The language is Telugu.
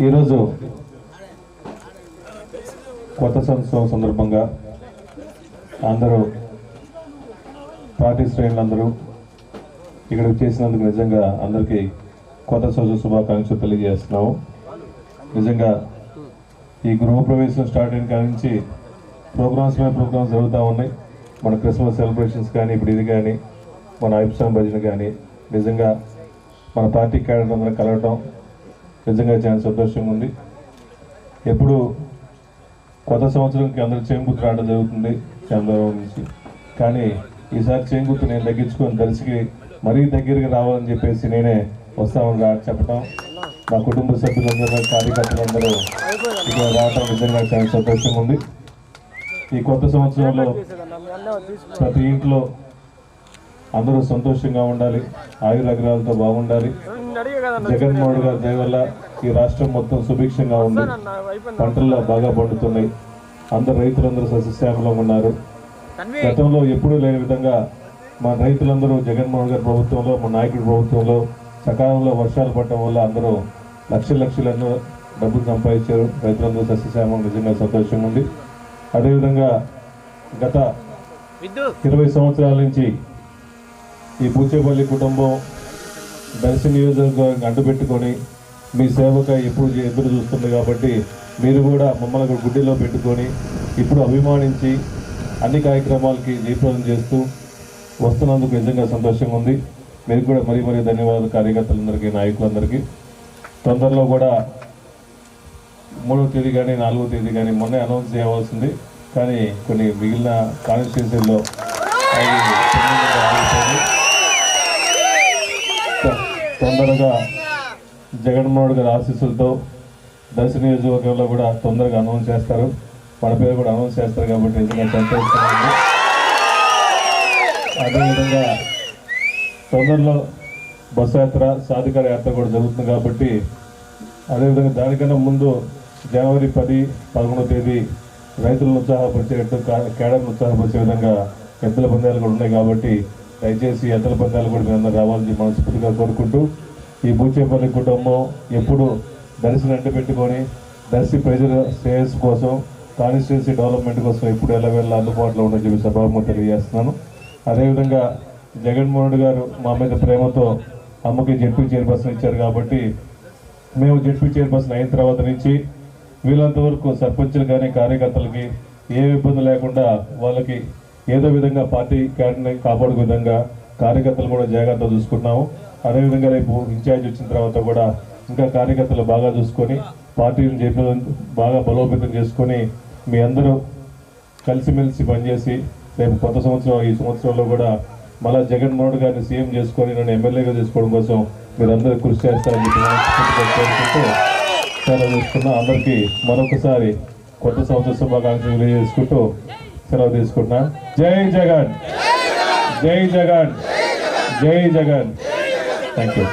ఈరోజు కొత్త సంవత్సరం సందర్భంగా అందరూ పార్టీ శ్రేణులందరూ ఇక్కడ చేసినందుకు నిజంగా అందరికీ కొత్త సంవత్సర శుభాకాంక్షలు తెలియజేస్తున్నాము. నిజంగా ఈ గృహప్రవేశం స్టార్ట్ అయిన కాడి నుంచి ప్రోగ్రామ్స్ మీద ప్రోగ్రామ్స్ జరుగుతూ ఉన్నాయి. మన క్రిస్మస్ సెలబ్రేషన్స్ కానీ ఇప్పుడు ఇది కానీ మన ఐప్సాన్ భజన కానీ నిజంగా మన పార్టీ క్యాడర్ అందరం కలవటం నిజంగా చాలా సంతోషంగా ఉంది. ఎప్పుడు కొత్త సంవత్సరంకి అందరూ చేంగుర్తు రావడం జరుగుతుంది చంద్రబాబు నుంచి. కానీ ఈసారి చేంగుర్తు నేను తగ్గించుకొని దర్శకి మరీ దగ్గరికి రావాలని చెప్పేసి నేనే వస్తామని రా చెప్పటం. మా కుటుంబ సభ్యులందరూ కార్యకర్తలందరూ ఇక్కడ రావటం నిజంగా చాలా సంతోషంగా ఉంది. ఈ కొత్త సంవత్సరంలో ప్రతి ఇంట్లో అందరూ సంతోషంగా ఉండాలి ఆయురాగ్రహాలతో బాగుండాలి. జగన్మోహన్ గారి దయ వల్ల ఈ రాష్ట్రం మొత్తం సుభిక్షంగా ఉంది. పంటల్లో బాగా పండుతున్నాయి. అందరు రైతులందరూ సస్యశ్యామలంగా ఉన్నారు. గతంలో ఎప్పుడూ లేని విధంగా మన రైతులందరూ జగన్మోహన్ గారి ప్రభుత్వంలో మన నాయకుడి ప్రభుత్వంలో సకాలంలో వర్షాలు పడటం వల్ల అందరూ లక్షల లక్షలు ఎన్నో డబ్బులు సంపాదించారు. రైతులందరూ సస్యశ్యామం నిజంగా సంతోషంగా ఉంది. అదేవిధంగా గత ఇరవై సంవత్సరాల నుంచి ఈ బూచేపల్లి కుటుంబం దర్శన నియోజకవర్గం అంటుపెట్టుకొని మీ సేవకై ఎప్పుడు ఎదురు చూస్తుంది కాబట్టి మీరు కూడా మమ్మల్ని గుడ్డిలో పెట్టుకొని ఇప్పుడు అభిమానించి అన్ని కార్యక్రమాలకి జయప్రదం చేస్తూ వస్తున్నందుకు నిజంగా సంతోషంగా ఉంది. మీరు కూడా మరీ మరీ ధన్యవాదాలు కార్యకర్తలందరికీ నాయకులందరికీ. తొందరలో కూడా మూడవ తేదీ కానీ నాలుగో తేదీ కానీ మొన్నే అనౌన్స్ చేయవలసింది. కానీ కొన్ని మిగిలిన కాన్స్టిట్యున్సీల్లో అది తొందరగా జగన్మోహన్ గారి ఆశీస్సులతో దర్శన నియోజకవర్గంలో కూడా తొందరగా అనౌన్స్ చేస్తారు. మన పేరు కూడా అనౌన్స్ చేస్తారు కాబట్టి నిజంగా అదేవిధంగా తొందరలో బస్సు యాత్ర సాధికార యాత్ర కూడా జరుగుతుంది కాబట్టి అదేవిధంగా దానికన్నా ముందు జనవరి పది పదకొండవ తేదీ రైతులను ఉత్సాహపరిచేటట్టు కేడర్ను ఉత్సాహపరిచే విధంగా ఎద్దుల పందాలు కూడా ఉన్నాయి కాబట్టి దయచేసి ఎద్దుల పథకాలు కూడా మీ అందరూ రావాలని మనస్ఫూర్తిగా కోరుకుంటూ ఈ బూచేపల్లి కుటుంబం ఎప్పుడు దర్శనం అంటి పెట్టుకొని దర్శి ప్రజల శ్రేయస్సు కోసం కాన్స్టిట్యున్సీ డెవలప్మెంట్ కోసం ఎప్పుడు ఎలా వెళ్ళి అందుబాటులో ఉండని చెప్పి సభాముఖంగా తెలియజేస్తున్నాను. అదేవిధంగా జగన్మోహన్ గారు మా మీద ప్రేమతో అమ్మకి జడ్పీ చైర్పర్సన్ ఇచ్చారు కాబట్టి మేము జడ్పీ చైర్పర్సన్ అయిన తర్వాత నుంచి వీళ్ళంతవరకు సర్పంచులు కానీ కార్యకర్తలకి ఏ ఇబ్బంది లేకుండా వాళ్ళకి ఏదో విధంగా పార్టీ క్యాడర్ని కాపాడే విధంగా కార్యకర్తలు కూడా జాగ్రత్త చూసుకున్నాము అదేవిధంగా రేపు ఇన్ఛార్జ్ వచ్చిన తర్వాత కూడా ఇంకా కార్యకర్తలు బాగా చూసుకొని పార్టీని చెప్పిన బాగా బలోపేతం చేసుకొని మీ అందరూ కలిసిమెలిసి పనిచేసి రేపు కొత్త సంవత్సరం ఈ సంవత్సరంలో కూడా మళ్ళా జగన్మోహన్ గారిని సీఎం చేసుకొని నన్ను ఎమ్మెల్యేగా చేసుకోవడం కోసం మీరందరూ కృషి చేస్తారని చెప్పి మనస్ఫూర్తిగా అందరికీ మరొకసారి కొత్త సంవత్సర శుభాకాంక్షలు తెలియజేసుకుంటూ సెలవు తీసుకుంటున్నా. జై జగన్. జై జగన్. జై జగన్. Thank you